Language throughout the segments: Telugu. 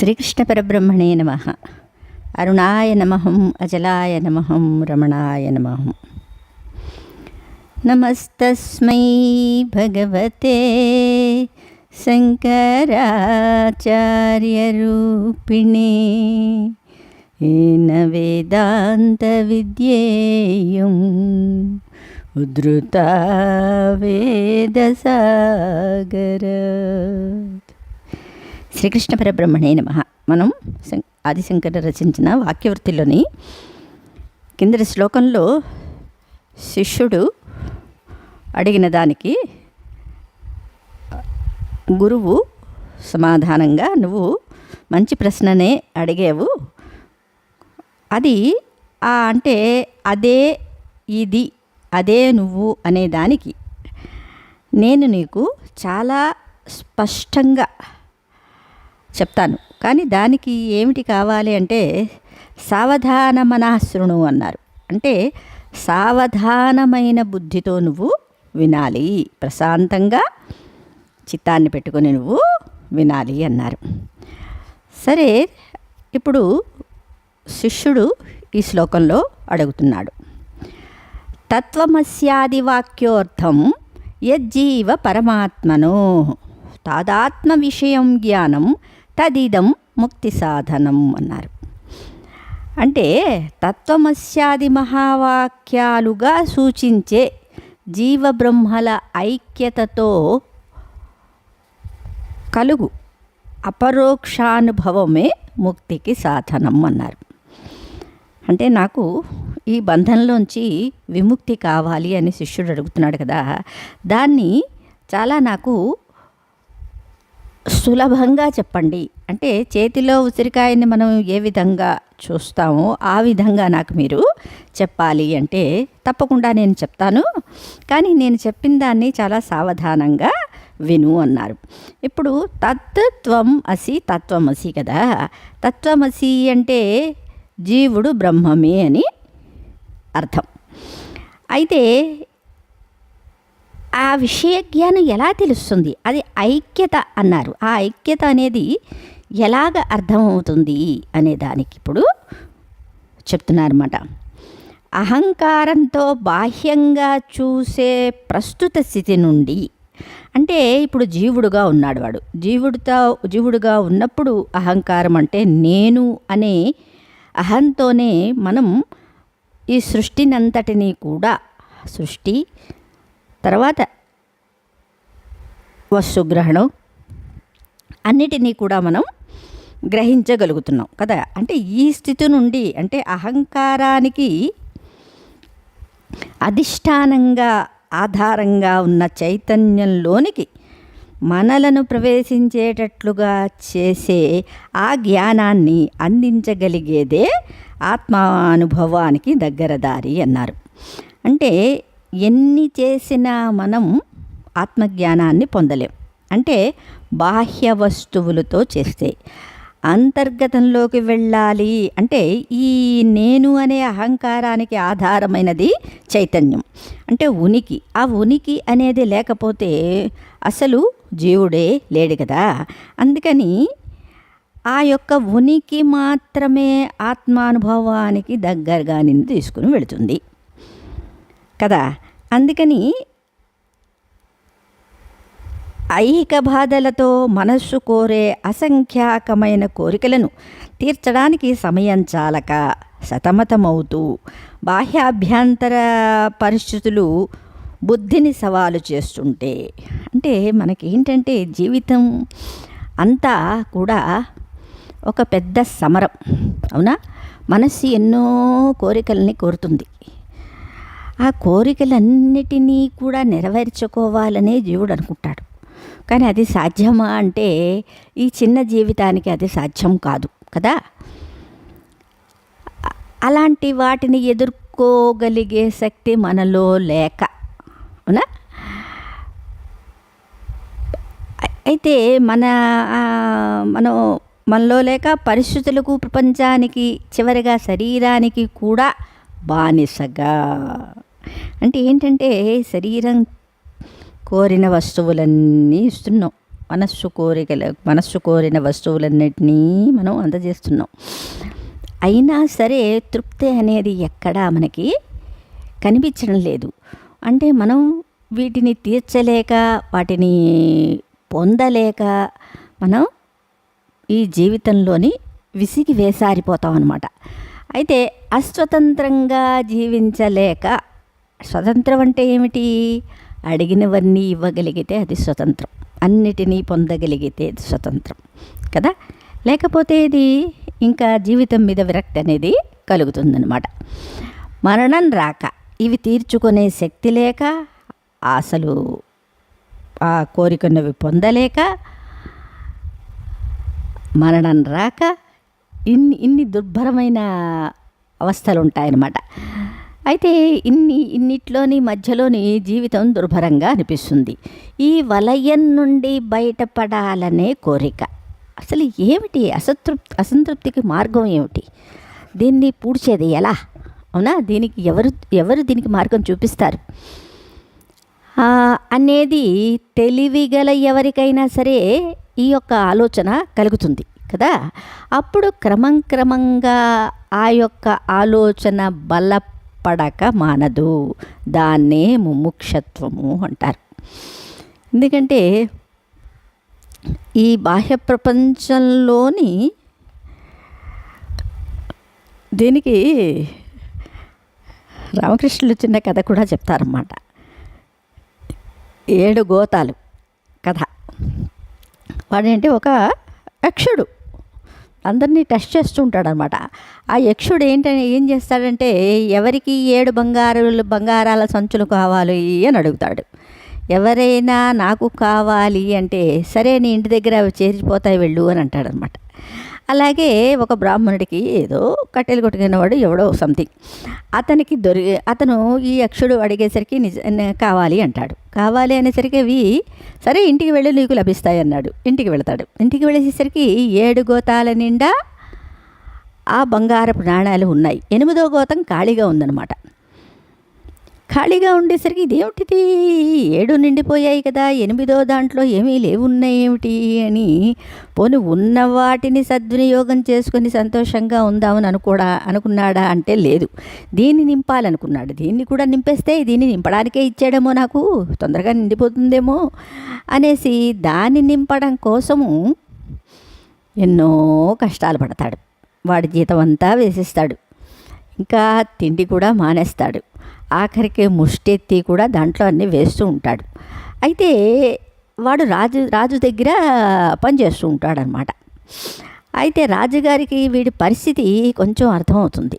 శ్రీకృష్ణ పరబ్రహ్మణే నమ. అరుణాయ నమహం అజలాయ నమహం రమణాయ నమహం నమస్తస్మై భగవతే శంకరాచార్యరూపిణే. ఏన వేదాంత విద్యేయం ఉద్ధృత వేదసాగర. శ్రీకృష్ణ పరబ్రహ్మణే నమ. మనం శం- ఆదిశంకర రచించిన వాక్యవృత్తిలోని కిందటి శ్లోకంలో శిష్యుడు అడిగిన దానికి గురువు సమాధానంగా నువ్వు మంచి ప్రశ్ననే అడిగావు. అది అంటే అదే ఇది అదే నువ్వు అనే దానికి నేను నీకు చాలా స్పష్టంగా చెప్తాను. కానీ దానికి ఏమిటి కావాలి అంటే సావధాన మనఃశృణు అన్నారు. అంటే సావధానమైన బుద్ధితో నువ్వు వినాలి. ప్రశాంతంగా చిత్తాన్ని పెట్టుకొని నువ్వు వినాలి అన్నారు. సరే ఇప్పుడు శిష్యుడు ఈ శ్లోకంలో అడుగుతున్నాడు. తత్వమస్యాది వాక్యోర్థం యజ్జీవ పరమాత్మను. తాదాత్మ విషయం జ్ఞానం తదిదం ముక్తి సాధనం అన్నారు. అంటే తత్వమస్యాది మహావాక్యాలుగా సూచించే జీవబ్రహ్మల ఐక్యతతో కలుగు అపరోక్షానుభవమే ముక్తికి సాధనం అన్నారు. అంటే నాకు ఈ బంధంలోంచి విముక్తి కావాలి అని శిష్యుడు అడుగుతున్నాడు కదా దాన్ని చాలా నాకు సులభంగా చెప్పండి. అంటే చేతిలో ఉసిరికాయని మనం ఏ విధంగా చూస్తామో ఆ విధంగా నాకు మీరు చెప్పాలి అంటే తప్పకుండా నేను చెప్తాను. కానీ నేను చెప్పిన దాన్ని చాలా సావధానంగా విను అన్నారు. ఇప్పుడు తత్వం అసి తత్వమసి కదా. తత్వమసి అంటే జీవుడు బ్రహ్మమే అని అర్థం. అయితే ఆ విషయ జ్ఞానం ఎలా తెలుస్తుంది? అది ఐక్యత అన్నారు. ఆ ఐక్యత అనేది ఎలాగ అర్థమవుతుంది అనే దానికి ఇప్పుడు చెప్తున్నారన్నమాట. అహంకారంతో బాహ్యంగా చూసే ప్రస్తుత స్థితి నుండి అంటే ఇప్పుడు జీవుడుగా ఉన్నాడు వాడు. జీవుడితో జీవుడుగా ఉన్నప్పుడు అహంకారం అంటే నేను అనే అహంతోనే మనం ఈ సృష్టినంతటినీ కూడా సృష్టి తర్వాత వస్తుగ్రహణం అన్నిటినీ కూడా మనం గ్రహించగలుగుతున్నాం కదా. అంటే ఈ స్థితి నుండి అంటే అహంకారానికి అధిష్టానంగా ఆధారంగా ఉన్న చైతన్యంలోనికి మనలను ప్రవేశించేటట్లుగా చేసే ఆ జ్ఞానాన్ని అందించగలిగేదే ఆత్మానుభవానికి దగ్గర దారి అన్నారు. అంటే ఎన్ని చేసినా మనం ఆత్మజ్ఞానాన్ని పొందలేం. అంటే బాహ్య వస్తువులతో చేస్తే అంతర్గతంలోకి వెళ్ళాలి అంటే ఈ నేను అనే అహంకారానికి ఆధారమైనది చైతన్యం. అంటే ఉనికి ఆ ఉనికి అనేది లేకపోతే అసలు జీవుడే లేడు కదా. అందుకని ఆ యొక్క ఉనికి మాత్రమే ఆత్మానుభవానికి దగ్గరగా నిన్ను తీసుకుని వెళుతుంది. కదా? అందుకని ఐహిక బాధలతో మనస్సు కోరే అసంఖ్యాకమైన కోరికలను తీర్చడానికి సమయం చాలక సతమతమవుతూ బాహ్యాభ్యంతర పరిస్థితులు బుద్ధిని సవాలు చేస్తుంటే అంటే మనకేంటంటే జీవితం అంతా కూడా ఒక పెద్ద సమరం అవునా? మనస్సు ఎన్నో కోరికల్ని కోరుతుంది. ఆ కోరికలన్నిటినీ కూడా నెరవేర్చుకోవాలనే జీవుడు అనుకుంటాడు. కానీ అది సాధ్యమా అంటే ఈ చిన్న జీవితానికి అది సాధ్యం కాదు కదా? అలాంటి వాటిని ఎదుర్కోగలిగే శక్తి మనలో లేక అవునా? అయితే మన మనం మనలో లేక పరిస్థితులకు ప్రపంచానికి చివరిగా శరీరానికి కూడా బానిసగా. అంటే ఏంటంటే శరీరం కోరిన వస్తువులన్నీ ఇస్తున్నాం. మనస్సు కోరికల మనస్సు కోరిన వస్తువులన్నిటినీ మనం అందజేస్తున్నాం. అయినా సరే తృప్తి అనేది ఎక్కడా మనకి కనిపించడం లేదు. అంటే మనం వీటిని తీర్చలేక వాటిని పొందలేక మనం ఈ జీవితంలోని విసిగి వేసారిపోతాం అనమాట అయితే అస్వతంత్రంగా జీవించలేక స్వతంత్రం అంటే ఏమిటి? అడిగినవన్నీ ఇవ్వగలిగితే అది స్వతంత్రం. అన్నిటినీ పొందగలిగితే అది స్వతంత్రం. కదా? లేకపోతే ఇది ఇంకా జీవితం మీద విరక్తి అనేది కలుగుతుందన్నమాట. మరణం రాక ఇవి తీర్చుకునే శక్తి లేక అసలు ఆ కోరికన్నవి పొందలేక మరణం రాక ఇన్ని ఇన్ని దుర్భరమైన అవస్థలు ఉంటాయన్నమాట అయితే ఇన్ని ఇన్నిట్లోని మధ్యలోని జీవితం దుర్భరంగా అనిపిస్తుంది. ఈ వలయం నుండి బయటపడాలనే కోరిక. అసలు ఏమిటి? అసంతృప్తి అసంతృప్తికి మార్గం ఏమిటి? దీన్ని పూడ్చేది ఎలా? అవునా? దీనికి ఎవరు ఎవరు దీనికి మార్గం చూపిస్తారు? అనేది తెలివిగల ఎవరికైనా సరే ఈ యొక్క ఆలోచన కలుగుతుంది కదా? అప్పుడు క్రమం క్రమంగా ఆ యొక్క ఆలోచన పడక మానదు. దాన్నే ముముక్షత్వము అంటారు. ఎందుకంటే ఈ బాహ్య ప్రపంచంలోని దీనికి రామకృష్ణులు చిన్న కథ కూడా చెప్తారన్నమాట. ఏడు గోతాలు కథ. వాడేంటి? ఒక యక్షుడు. అందరినీ టెస్ట్ చేస్తూ ఉంటాడనమాట. ఆ యక్షుడు ఏంటని ఏం చేస్తాడంటే ఎవరికి ఏడు బంగారులు బంగారాల సంచులు కావాలి అని అడుగుతాడు. ఎవరైనా నాకు కావాలి అంటే సరే నీ ఇంటి దగ్గర అవి చేరిపోతాయి వెళ్ళు అని అంటాడనమాట. అలాగే ఒక బ్రాహ్మణుడికి ఏదో కట్టెలు కొట్టుకునేవాడు ఎవడో సంథింగ్ అతనికి దొరి అతను ఈ యక్షుడు అడిగేసరికి నిజ కావాలి అంటాడు. కావాలి అనేసరికి అవి సరే ఇంటికి వెళ్ళి నీకు లభిస్తాయి అన్నాడు. ఇంటికి వెళతాడు. ఇంటికి వెళ్ళేసరికి ఏడు గోతాల నిండా ఆ బంగారపు నాణాలు ఉన్నాయి. ఎనిమిదో గోతం ఖాళీగా ఉందన్నమాట. ఖాళీగా ఉండేసరికి ఇదేమిటిది ఏడు నిండిపోయాయి కదా ఎనిమిదో దాంట్లో ఏమీ లేవున్నాయి ఏమిటి అని పోనీ ఉన్న వాటిని సద్వినియోగం చేసుకొని సంతోషంగా ఉందామని అనుకోడా అనుకున్నాడా అంటే లేదు. దీన్ని నింపాలనుకున్నాడు. దీన్ని కూడా నింపేస్తే దీన్ని నింపడానికే ఇచ్చాడేమో నాకు. తొందరగా నిండిపోతుందేమో అనేసి దాన్ని నింపడం కోసము ఎన్నో కష్టాలు పడతాడు. వాడి జీతం అంతా వేసిస్తాడు. ఇంకా తిండి కూడా మానేస్తాడు. ఆఖరికి ముష్టెత్తి కూడా దాంట్లో అన్నీ వేస్తూ ఉంటాడు. అయితే వాడు రాజు రాజు దగ్గర పనిచేస్తూ ఉంటాడనమాట అయితే రాజుగారికి వీడి పరిస్థితి కొంచెం అర్థమవుతుంది.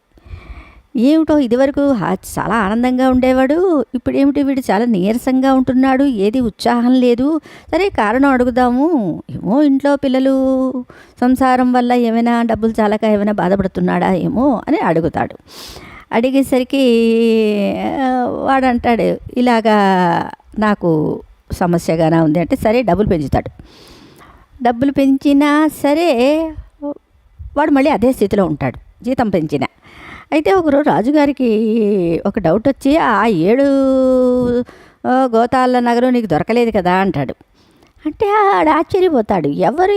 ఏమిటో ఇదివరకు చాలా ఆనందంగా ఉండేవాడు. ఇప్పుడు ఏమిటి వీడు చాలా నీరసంగా ఉంటున్నాడు. ఏది ఉత్సాహం లేదు. సరే కారణం అడుగుదాము. ఏమో ఇంట్లో పిల్లలు సంసారం వల్ల ఏమైనా డబ్బులు చాలక ఏమైనా బాధపడుతున్నాడా ఏమో అని అడుగుతాడు. అడిగేసరికి వాడంటాడు వాడు అంటాడు ఇలాగా నాకు సమస్యగానే ఉంది అంటే సరే డబ్బులు పెంచుతాడు. డబ్బులు పెంచినా సరే వాడు మళ్ళీ అదే స్థితిలో ఉంటాడు జీతం పెంచిన. అయితే ఒకరోజు రాజుగారికి ఒక డౌట్ వచ్చి ఆ ఏడు గోతాల నగరం నీకు దొరకలేదు కదా అంటాడు. అంటే ఆడు ఆశ్చర్యపోతాడు. ఎవరు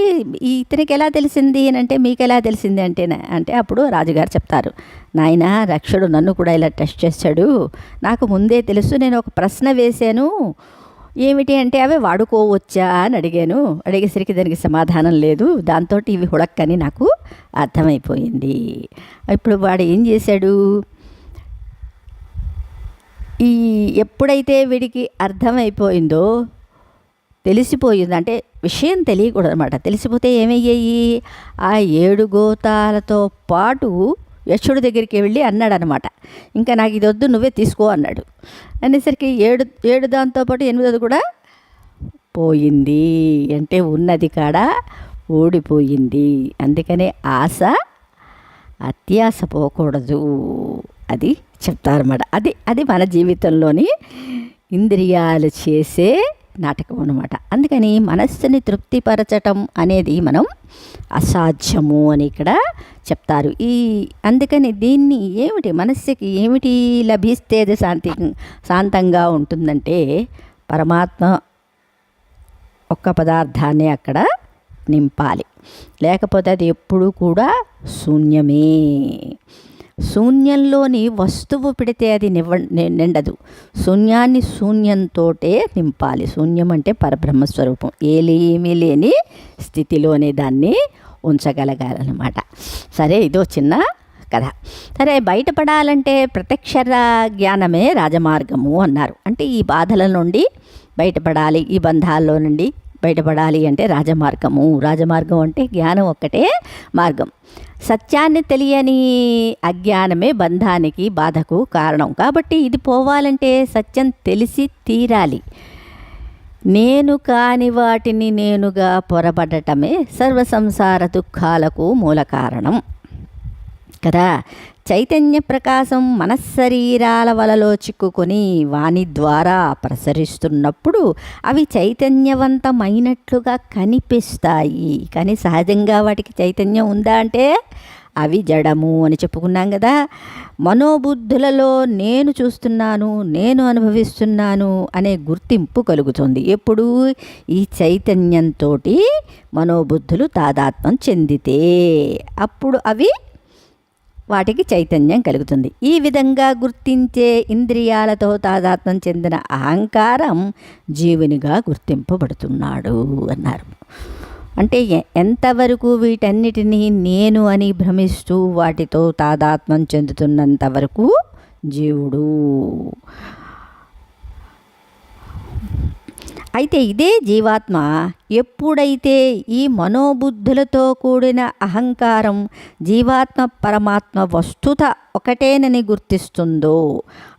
ఇతనికి ఎలా తెలిసింది అని అంటే మీకు ఎలా తెలిసింది అంటే అంటే అప్పుడు రాజుగారు చెప్తారు. నాయన రక్షుడు నన్ను కూడా ఇలా టెస్ట్ చేశాడు నాకు ముందే తెలుసు నేను ఒక ప్రశ్న వేశాను. ఏమిటి అంటే అవి వాడుకోవచ్చా? అని అడిగాను. అడిగేసరికి దానికి సమాధానం లేదు. దాంతో ఇవి హుడక్కని నాకు అర్థమైపోయింది. ఇప్పుడు వాడు ఏం చేశాడు? ఈ ఎప్పుడైతే వీడికి అర్థమైపోయిందో తెలిసిపోయింది. అంటే విషయం తెలియకూడదు అనమాట తెలిసిపోతే ఏమయ్యాయి? ఆ ఏడు గోతాలతో పాటు యక్షుడి దగ్గరికి వెళ్ళి అన్నాడు అనమాట ఇంకా నాకు ఇది వద్దు నువ్వే తీసుకో అన్నాడు. అనేసరికి ఏడు ఏడు దాంతో పాటు ఎనిమిదోది కూడా పోయింది. అంటే ఉన్నది కాడ ఓడిపోయింది అందుకనే ఆశ అత్యాశ పోకూడదు. అది చెప్తారన్నమాట. అది అది మన జీవితంలోని ఇంద్రియాలు చేసే నాటకం అనమాట అందుకని మనస్సుని తృప్తిపరచటం అనేది మనం అసాధ్యము అని ఇక్కడ చెప్తారు. ఈ అందుకని దీన్ని ఏమిటి మనస్సుకి ఏమిటి లభిస్తే అది శాంతి శాంతంగా ఉంటుందంటే పరమాత్మ ఒక్క పదార్థాన్ని అక్కడ నింపాలి. లేకపోతే అది ఎప్పుడూ కూడా శూన్యమే. శూన్యంలోని వస్తువు పెడితే అది నివ్వ నిండదు. శూన్యాన్ని శూన్యంతోటే నింపాలి. శూన్యం అంటే పరబ్రహ్మ స్వరూపం ఏలేమీ లేని స్థితిలోనే దాన్ని ఉంచగలగాలన్నమాట. సరే ఇదో చిన్న కథ. సరే బయటపడాలంటే ప్రత్యక్ష జ్ఞానమే రాజమార్గము అన్నారు. అంటే ఈ బాధల నుండి బయటపడాలి ఈ బంధాల్లో నుండి బయటపడాలి అంటే రాజమార్గము. రాజమార్గం అంటే జ్ఞానం ఒక్కటే మార్గం. సత్యాన్ని తెలియని అజ్ఞానమే బంధానికి బాధకు కారణం. కాబట్టి ఇది పోవాలంటే సత్యం తెలిసి తీరాలి. నేను కాని వాటిని నేనుగా పొరబడటమే సర్వ సంసార దుఃఖాలకు మూల కారణం. కదా. చైతన్య ప్రకాశం మనశ్శరీరాల వలలో చిక్కుకొని వాని ద్వారా ప్రసరిస్తున్నప్పుడు అవి చైతన్యవంతమైనట్లుగా కనిపిస్తాయి. కానీ సహజంగా వాటికి చైతన్యం ఉందా అంటే అవి జడము అని చెప్పుకున్నాం కదా. మనోబుద్ధులలో నేను చూస్తున్నాను నేను అనుభవిస్తున్నాను అనే గుర్తింపు కలుగుతుంది. ఎప్పుడు ఈ చైతన్యంతో మనోబుద్ధులు తాదాత్మ్యం చెందితే అప్పుడు అవి వాటికి చైతన్యం కలుగుతుంది. ఈ విధంగా గుర్తించే ఇంద్రియాలతో తాదాత్మ్యం చెందిన అహంకారం జీవునిగా గుర్తింపబడుతున్నాడు అన్నారు. అంటే ఎ- ఎంతవరకు వీటన్నిటినీ నేను అని భ్రమిస్తూ వాటితో తాదాత్మ్యం చెందుతున్నంత వరకు జీవుడు అయితే ఇదే జీవాత్మ. ఎప్పుడైతే ఈ మనోబుద్ధులతో కూడిన అహంకారం జీవాత్మ పరమాత్మ వస్తుత ఒకటేనని గుర్తిస్తుందో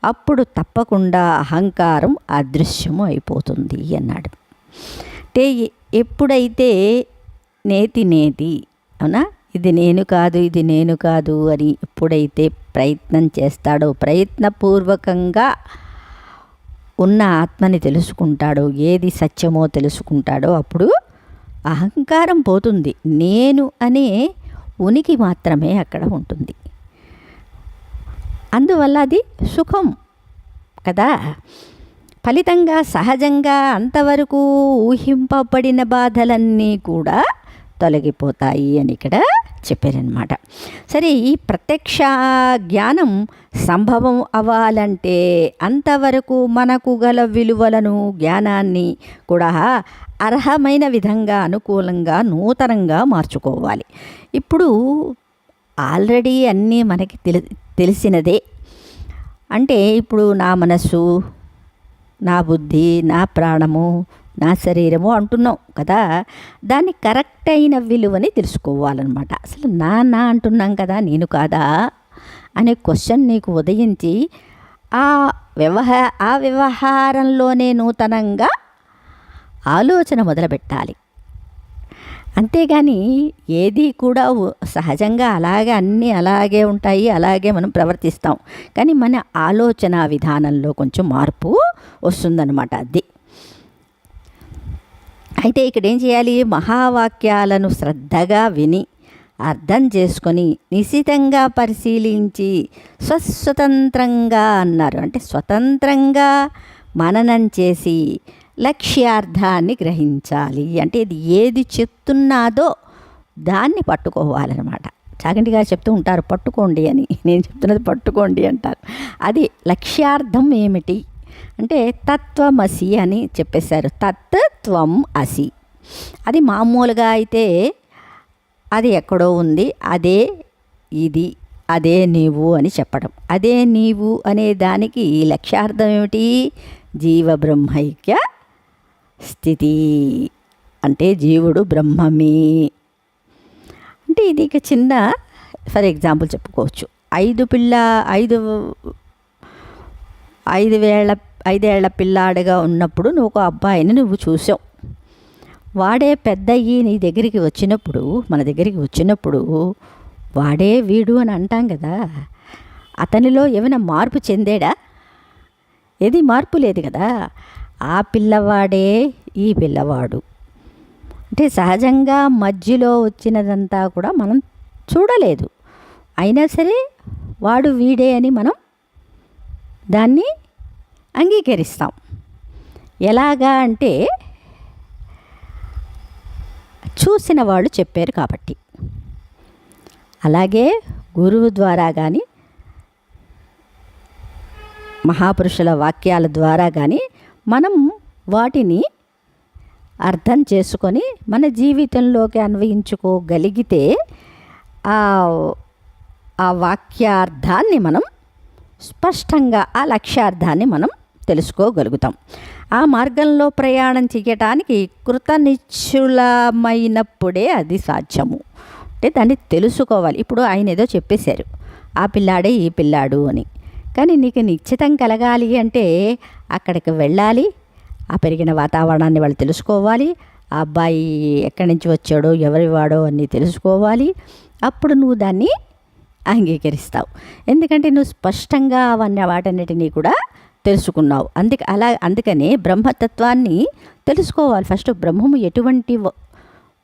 అప్పుడు తప్పకుండా అహంకారం అదృశ్యము అయిపోతుంది అన్నాడు. అంటే ఎప్పుడైతే నేతి నేతి అవునా? ఇది నేను కాదు ఇది నేను కాదు అని ఎప్పుడైతే ప్రయత్నం చేస్తాడో ప్రయత్నపూర్వకంగా ఉన్న ఆత్మని తెలుసుకుంటాడో ఏది సత్యమో తెలుసుకుంటాడో అప్పుడు అహంకారం పోతుంది. నేను అనే ఉనికి మాత్రమే అక్కడ ఉంటుంది. అందువల్ల అది సుఖం కదా? ఫలితంగా సహజంగా అంతవరకు ఊహింపబడిన బాధలన్నీ కూడా తొలగిపోతాయి అని ఇక్కడ చెప్పారనమాట సరే ఈ ప్రత్యక్ష జ్ఞానం సంభవం అవ్వాలంటే అంతవరకు మనకు గల విలువలను జ్ఞానాన్ని కూడా అర్హమైన విధంగా అనుకూలంగా నూతనంగా మార్చుకోవాలి. ఇప్పుడు ఆల్రెడీ అన్నీ మనకి తెలి తెలిసినదే. అంటే ఇప్పుడు నా మనస్సు నా బుద్ధి నా ప్రాణము నా శరీరము అంటున్నాం కదా దాన్ని కరెక్ట్ అయిన విలువని తెలుసుకోవాలన్నమాట. అసలు నా నా అంటున్నాం కదా నేను కాదా అనే క్వశ్చన్ నీకు ఉదయించి ఆ వ్యవహా ఆ వ్యవహారంలోనే నూతనంగా ఆలోచన మొదలుపెట్టాలి. అంతేగాని ఏది కూడా సహజంగా అలాగే అన్నీ అలాగే ఉంటాయి అలాగే మనం ప్రవర్తిస్తాం. కానీ మన ఆలోచన విధానంలో కొంచెం మార్పు వస్తుందన్నమాట అది. అయితే ఇక్కడ ఏం చేయాలి? మహావాక్యాలను శ్రద్ధగా విని అర్థం చేసుకొని నిశితంగా పరిశీలించి స్వస్వతంత్రంగా అన్నారు. అంటే స్వతంత్రంగా మననం చేసి లక్ష్యార్థాన్ని గ్రహించాలి. అంటే ఇది ఏది చెప్తున్నాదో దాన్ని పట్టుకోవాలన్నమాట. చాగంటి గారు చెప్తూ ఉంటారు పట్టుకోండి అని. నేను చెప్తున్నది పట్టుకోండి అంటారు. అది లక్ష్యార్థం ఏమిటి? అంటే తత్వమసి అని చెప్పేశారు. తత్వం అసి. అది మామూలుగా అయితే అది ఎక్కడో ఉంది. అదే ఇది అదే నీవు అని చెప్పడం. అదే నీవు అనే దానికి లక్ష్యార్థం ఏమిటి? జీవ బ్రహ్మైక్య స్థితి. అంటే జీవుడు బ్రహ్మమే. అంటే ఇది ఇక చిన్న ఫర్ ఎగ్జాంపుల్ చెప్పుకోవచ్చు. ఐదు పిల్ల ఐదు ఐదు వేళ్ళ ఐదేళ్ళ పిల్లాడిగా ఉన్నప్పుడు నువ్వు ఒక అబ్బాయిని నువ్వు చూసావు వాడే పెద్దయ్యి నీ దగ్గరికి వచ్చినప్పుడు మన దగ్గరికి వచ్చినప్పుడు వాడే వీడు అని అంటాం కదా. అతనిలో ఏమైనా మార్పు చెందాడా? ఏది మార్పు లేదు కదా. ఆ పిల్లవాడే ఈ పిల్లవాడు. అంటే సహజంగా మధ్యలో వచ్చినదంతా కూడా మనం చూడలేదు. అయినా సరే వాడు వీడే అని మనం దాన్ని అంగీకరిస్తాం. ఎలాగా అంటే చూసిన వాళ్ళు చెప్పారు కాబట్టి. అలాగే గురువు ద్వారా కానీ మహాపురుషుల వాక్యాల ద్వారా కానీ మనం వాటిని అర్థం చేసుకొని మన జీవితంలోకి అన్వయించుకోగలిగితే ఆ ఆ వాక్యార్థాన్ని మనం స్పష్టంగా ఆ లక్ష్యార్థాన్ని మనం తెలుసుకోగలుగుతాం. ఆ మార్గంలో ప్రయాణం చేయటానికి కృతనిశ్చులమైనప్పుడే అది సాధ్యము. అంటే దాన్ని తెలుసుకోవాలి. ఇప్పుడు ఆయన ఏదో చెప్పేశారు. ఆ పిల్లాడే ఈ పిల్లాడు అని. కానీ నీకు నిశ్చితం కలగాలి అంటే అక్కడికి వెళ్ళాలి. ఆ పెరిగిన వాతావరణాన్ని వాళ్ళు తెలుసుకోవాలి. ఆ అబ్బాయి ఎక్కడి నుంచి వచ్చాడో ఎవరి వాడో అన్నీ తెలుసుకోవాలి. అప్పుడు నువ్వు దాన్ని అంగీకరిస్తావు. ఎందుకంటే నువ్వు స్పష్టంగా అవన్నీ వాటన్నిటినీ కూడా తెలుసుకున్నావు. అందుకే అలా అందుకనే బ్రహ్మతత్వాన్ని తెలుసుకోవాలి. ఫస్ట్ బ్రహ్మము ఎటువంటి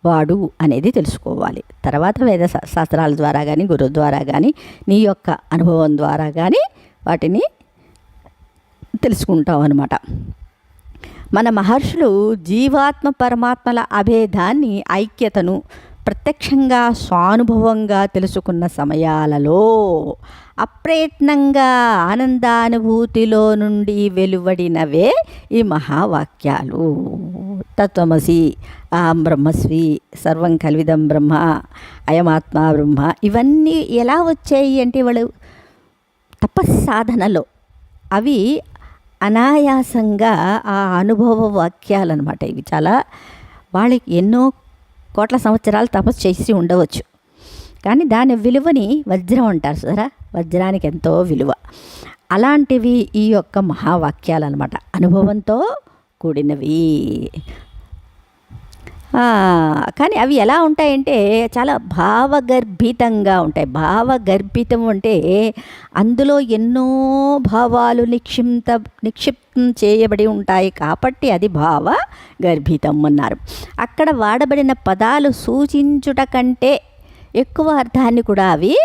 వాడు అనేది తెలుసుకోవాలి. తర్వాత వేద శాస్త్రాల ద్వారా కానీ గురువు ద్వారా కానీ నీ యొక్క అనుభవం ద్వారా కానీ వాటిని తెలుసుకుంటావు అనమాట మన మహర్షులు జీవాత్మ పరమాత్మల అభేదాన్ని ఐక్యతను ప్రత్యక్షంగా స్వానుభవంగా తెలుసుకున్న సమయాలలో అప్రయత్నంగా ఆనందానుభూతిలో నుండి వెలువడినవే ఈ మహావాక్యాలు. తత్వమసి ఆ బ్రహ్మస్వి సర్వం కల్విదం బ్రహ్మ అయమాత్మ బ్రహ్మ ఇవన్నీ ఎలా వచ్చాయి అంటే వాళ్ళు తపస్సాధనలో. అవి అనాయాసంగా ఆ అనుభవ వాక్యాలు అనమాట ఇవి చాలా వాళ్ళకి ఎన్నో కోట్ల సంవత్సరాలు తపస్సు చేసి ఉండవచ్చు. కానీ దాని విలువని వజ్రం అంటారు సరే వజ్రానికి ఎంతో విలువ. అలాంటివి ఈ యొక్క మహావాక్యాలు అనమాట అనుభవంతో కూడినవి. కానీ అవి ఎలా ఉంటాయంటే చాలా భావగర్భితంగా ఉంటాయి. భావగర్భితం అంటే అందులో ఎన్నో భావాలు నిక్షిప్త నిక్షిప్తం చేయబడి ఉంటాయి కాబట్టి అది భావ గర్భితం అన్నారు. అక్కడ వాడబడిన పదాలు సూచించుట కంటే ఎక్కువ అర్థాన్ని కూడా అవి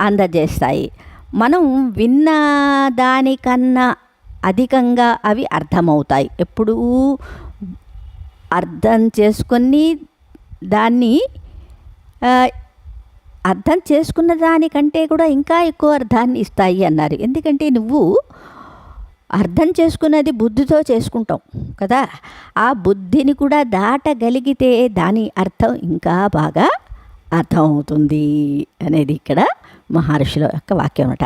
అందజేస్తాయి. మనం విన్న దానికన్నా అధికంగా అవి అర్థమవుతాయి. ఎప్పుడూ అర్థం చేసుకొని దాన్ని అర్థం చేసుకున్న దానికంటే కూడా ఇంకా ఎక్కువ అర్థాన్ని ఇస్తాయి అన్నారు. ఎందుకంటే నువ్వు అర్థం చేసుకున్నది బుద్ధితో చేసుకుంటాం కదా. ఆ బుద్ధిని కూడా దాటగలిగితే దాని అర్థం ఇంకా బాగా అర్థమవుతుంది అనేది ఇక్కడ మహర్షుల యొక్క వాక్యం అనమాట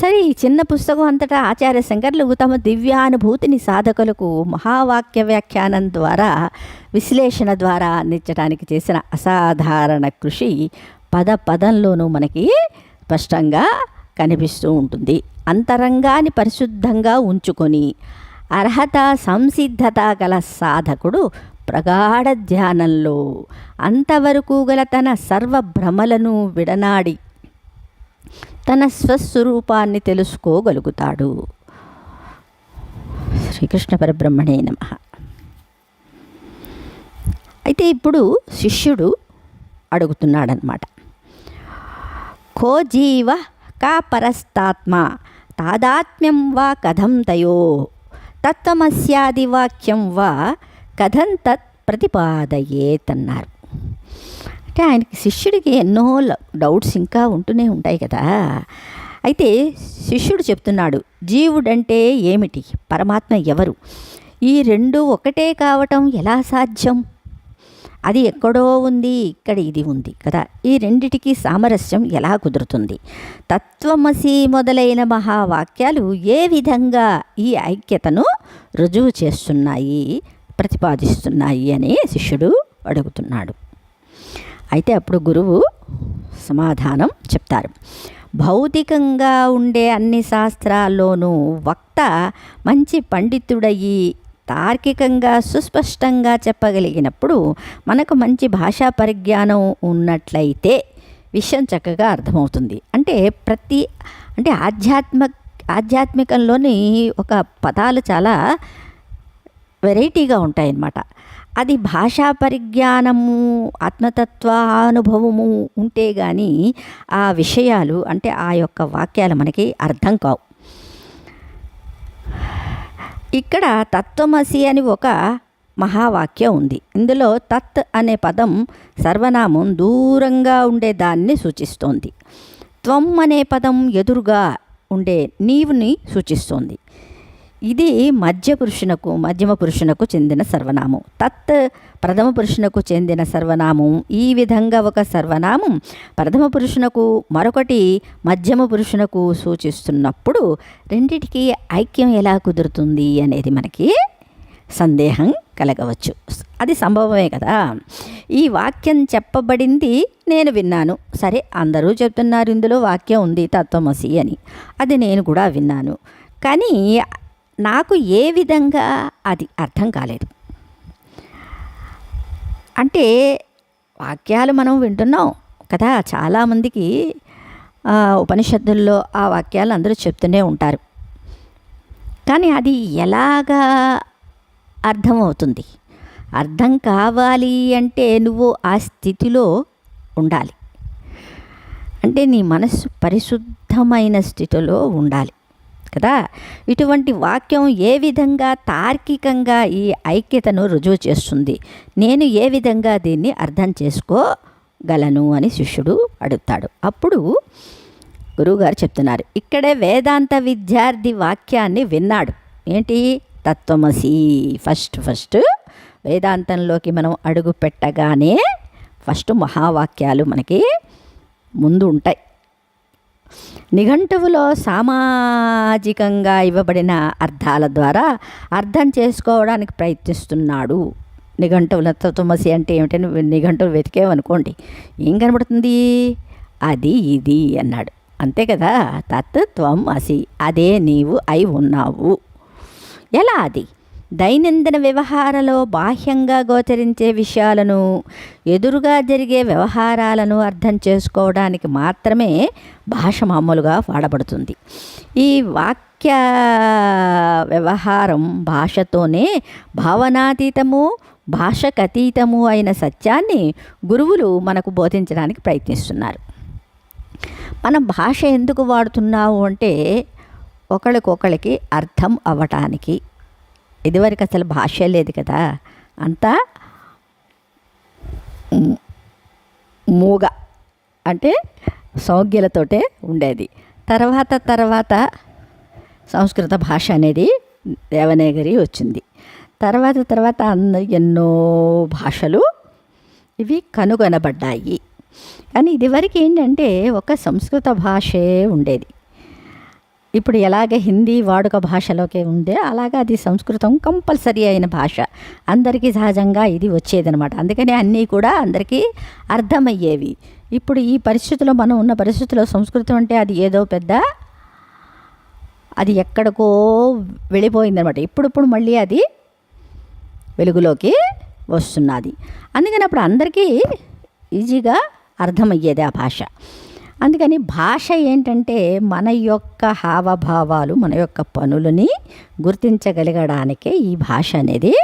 సరే ఈ చిన్న పుస్తకం అంతటా ఆచార్య శంకర్లు తమ దివ్యానుభూతిని సాధకులకు మహావాక్య వ్యాఖ్యానం ద్వారా విశ్లేషణ ద్వారా అందించడానికి చేసిన అసాధారణ కృషి పద పదంలోనూ మనకి స్పష్టంగా కనిపిస్తూ ఉంటుంది. అంతరంగాన్ని పరిశుద్ధంగా ఉంచుకొని అర్హత సంసిద్ధత గల సాధకుడు ప్రగాఢ ధ్యానంలో అంతవరకు గల తన సర్వ భ్రమలను విడనాడి తన స్వస్వరూపాన్ని తెలుసుకోగలుగుతాడు. శ్రీకృష్ణ పరబ్రహ్మణే నమ. అయితే ఇప్పుడు శిష్యుడు అడుగుతున్నాడనమాట కో జీవ కా పరస్తాత్మ? తాదాత్మ్యం వా కథం తయో? తత్వమస్యాది వాక్యం వా కథం తత్ ప్రతిపాదయేతన్నారు. అంటే ఆయనకి శిష్యుడికి ఎన్నో ల- డౌట్స్ ఇంకా ఉంటూనే ఉంటాయి కదా. అయితే శిష్యుడు చెప్తున్నాడు జీవుడంటే ఏమిటి? పరమాత్మ ఎవరు? ఈ రెండు ఒకటే కావటం ఎలా సాధ్యం? అది ఎక్కడో ఉంది ఇక్కడ ఇది ఉంది కదా. ఈ రెండిటికి సామరస్యం ఎలా కుదురుతుంది? తత్వమసి మొదలైన మహావాక్యాలు ఏ విధంగా ఈ ఐక్యతను రుజువు చేస్తున్నాయి ప్రతిపాదిస్తున్నాయి అని శిష్యుడు అడుగుతున్నాడు. అయితే అప్పుడు గురువు సమాధానం చెప్తారు. భౌతికంగా ఉండే అన్ని శాస్త్రాల్లోనూ వక్త మంచి పండితుడయ్యి తార్కికంగా సుస్పష్టంగా చెప్పగలిగినప్పుడు మనకు మంచి భాషా పరిజ్ఞానం ఉన్నట్లయితే విషయం చక్కగా అర్థమవుతుంది. అంటే ప్రతి అంటే ఆధ్యాత్మ ఆధ్యాత్మికంలోని ఒక పదాలు చాలా వెరైటీగా ఉంటాయన్నమాట. అది భాషా పరిజ్ఞానము ఆత్మతత్వానుభవము ఉంటే కానీ ఆ విషయాలు అంటే ఆ యొక్క వాక్యాలు మనకి అర్థం కావు. ఇక్కడ తత్వమసి అని ఒక మహావాక్యం ఉంది. ఇందులో తత్ అనే పదం సర్వనామం దూరంగా ఉండే దాన్ని సూచిస్తోంది. త్వం అనే పదం ఎదురుగా ఉండే నీవుని సూచిస్తోంది. ఇది మధ్య పురుషునకు మధ్యమ పురుషునకు చెందిన సర్వనామం. తత్ ప్రథమ పురుషునకు చెందిన సర్వనామం. ఈ విధంగా ఒక సర్వనామం ప్రథమ పురుషునకు మరొకటి మధ్యమ పురుషునకు సూచిస్తున్నప్పుడు రెండిటికి ఐక్యం ఎలా కుదురుతుంది అనేది మనకి సందేహం కలగవచ్చు. అది సంభవమే కదా. ఈ వాక్యం చెప్పబడింది నేను విన్నాను. సరే అందరూ చెప్తున్నారు ఇందులో వాక్యం ఉంది తత్వమసి అని. అది నేను కూడా విన్నాను. కానీ నాకు ఏ విధంగా అది అర్థం కాలేదు. అంటే వాక్యాలు మనం వింటున్నాం కదా చాలామందికి ఉపనిషత్తుల్లో ఆ వాక్యాలు అందరూ చెప్తూనే ఉంటారు. కానీ అది ఎలాగా అర్థమవుతుంది? అర్థం కావాలి అంటే నువ్వు ఆ స్థితిలో ఉండాలి. అంటే నీ మనస్సు పరిశుద్ధమైన స్థితిలో ఉండాలి. కదా? ఇటువంటి వాక్యం ఏ విధంగా తార్కికంగా ఈ ఐక్యతను రుజువు చేస్తుంది? నేను ఏ విధంగా దీన్ని అర్థం చేసుకోగలను అని శిష్యుడు అడుగుతాడు. అప్పుడు గురువుగారు చెప్తున్నారు ఇక్కడే వేదాంత విద్యార్థి వాక్యాన్ని విన్నాడు. ఏంటి? తత్వమసి. ఫస్ట్ ఫస్ట్ వేదాంతంలోకి మనం అడుగు పెట్టగానే ఫస్ట్ మహావాక్యాలు మనకి ముందు ఉంటాయి. నిఘంటువులో సామాజికంగా ఇవ్వబడిన అర్థాల ద్వారా అర్థం చేసుకోవడానికి ప్రయత్నిస్తున్నాడు. నిఘంటువుల తత్వమసి అంటే ఏమిటని నిఘంటువు వెతికేవనుకోండి ఏం కనబడుతుంది? అది ఇది అన్నాడు. అంతే కదా? తత్వం అసి అదే నీవు అయి ఉన్నావు. ఎలా అది? దైనందిన వ్యవహారలో బాహ్యంగా గోచరించే విషయాలను ఎదురుగా జరిగే వ్యవహారాలను అర్థం చేసుకోవడానికి మాత్రమే భాష మామూలుగా వాడబడుతుంది. ఈ వాక్య వ్యవహారం భాషతోనే భావనాతీతము భాషకతీతము అయిన సత్యాన్ని గురువులు మనకు బోధించడానికి ప్రయత్నిస్తున్నారు. మనం భాష ఎందుకు వాడుతున్నావు అంటే ఒకరికొకరికి అర్థం అవ్వటానికి ఇదివరకు అసలు భాష లేదు కదా. అంతా మూగ అంటే సౌజ్ఞలతోటే ఉండేది. తర్వాత తర్వాత సంస్కృత భాష అనేది దేవనేగరి వచ్చింది. తర్వాత తర్వాత అన్న ఎన్నో భాషలు ఇవి కనుగొనబడ్డాయి. కానీ ఇదివరకు ఏంటంటే ఒక సంస్కృత భాషే ఉండేది. ఇప్పుడు ఎలాగ హిందీ వాడుక భాషలోకి ఉందే అలాగా అది సంస్కృతం కంపల్సరీ అయిన భాష. అందరికీ సహజంగా ఇది వచ్చేదనమాట అందుకని అన్నీ కూడా అందరికీ అర్థమయ్యేవి. ఇప్పుడు ఈ పరిస్థితిలో మనం ఉన్న పరిస్థితిలో సంస్కృతం అంటే అది ఏదో పెద్ద అది ఎక్కడికో వెళ్ళిపోయిందనమాట ఇప్పుడిప్పుడు మళ్ళీ అది వెలుగులోకి వస్తున్నది. అందుకని అప్పుడు అందరికీ ఈజీగా అర్థమయ్యేది ఆ భాష. అందుకని భాష ఏంటంటే మన యొక్క హావభావాలు మన యొక్క పనులని గుర్తించగలగడానికే ఈ భాష అనేది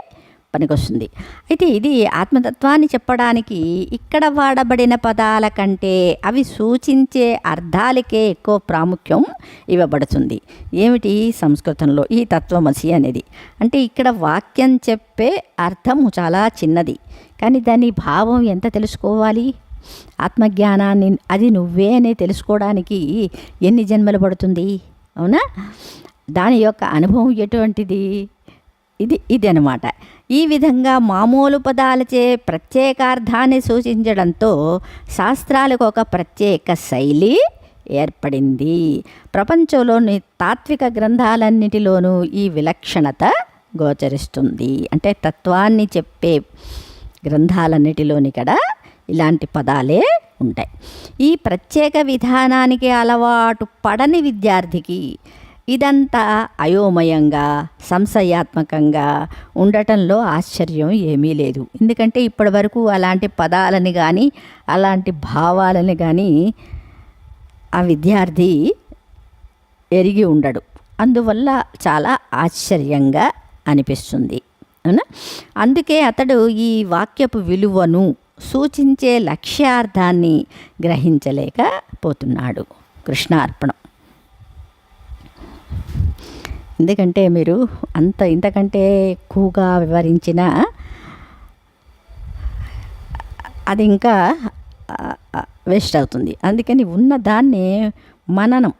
పనికొస్తుంది. అయితే ఇది ఆత్మతత్వాన్ని చెప్పడానికి ఇక్కడ వాడబడిన పదాల కంటే అవి సూచించే అర్థాలకే ఎక్కువ ప్రాముఖ్యం ఇవ్వబడుతుంది. ఏమిటి సంస్కృతంలో ఈ తత్వమసి అనేది? అంటే ఇక్కడ వాక్యం చెప్పే అర్థం చాలా చిన్నది. కానీ దాని భావం ఎంత తెలుసుకోవాలి? ఆత్మజ్ఞానాన్ని అది నువ్వే అని తెలుసుకోవడానికి ఎన్ని జన్మలు పడుతుంది? అవునా? దాని యొక్క అనుభవం ఎటువంటిది? ఇది ఇది అనమాట ఈ విధంగా మామూలు పదాలచే ప్రత్యేకార్థాన్ని సూచించడంతో శాస్త్రాలకు ఒక ప్రత్యేక శైలి ఏర్పడింది. ప్రపంచంలోని తాత్విక గ్రంథాలన్నిటిలోనూ ఈ విలక్షణత గోచరిస్తుంది. అంటే తత్వాన్ని చెప్పే గ్రంథాలన్నిటిలోని కూడా ఇలాంటి పదాలే ఉంటాయి. ఈ ప్రత్యేక విధానానికి అలవాటు పడని విద్యార్థికి ఇదంతా అయోమయంగా సంశయాత్మకంగా ఉండటంలో ఆశ్చర్యం ఏమీ లేదు. ఎందుకంటే ఇప్పటి వరకు అలాంటి పదాలని కానీ అలాంటి భావాలని కానీ ఆ విద్యార్థి ఎరిగి ఉండడు. అందువల్ల చాలా ఆశ్చర్యంగా అనిపిస్తుంది. అవునా? అందుకే అతడు ఈ వాక్యపు విలువను సూచించే లక్ష్యార్థాన్ని గ్రహించలేకపోతున్నాడు కృష్ణార్పణం. ఎందుకంటే మీరు అంత ఇంతకంటే ఎక్కువగా వివరించిన అది ఇంకా వేస్ట్ అవుతుంది. అందుకని ఉన్న దాన్ని మననం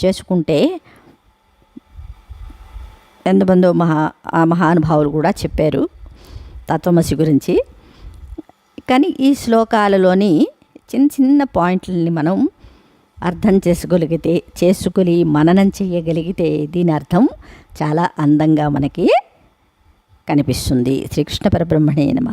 చేసుకుంటే ఎంతమందో మహా ఆ మహానుభావులు కూడా చెప్పారు. తత్వమసి గురించి కానీ ఈ శ్లోకాలలోని చిన్న చిన్న పాయింట్లని మనం అర్థం చేసుకోగలిగితే చేసుకుని మననం చేయగలిగితే దీని అర్థం చాలా అందంగా మనకి కనిపిస్తుంది. శ్రీకృష్ణ పరబ్రహ్మణే నమ.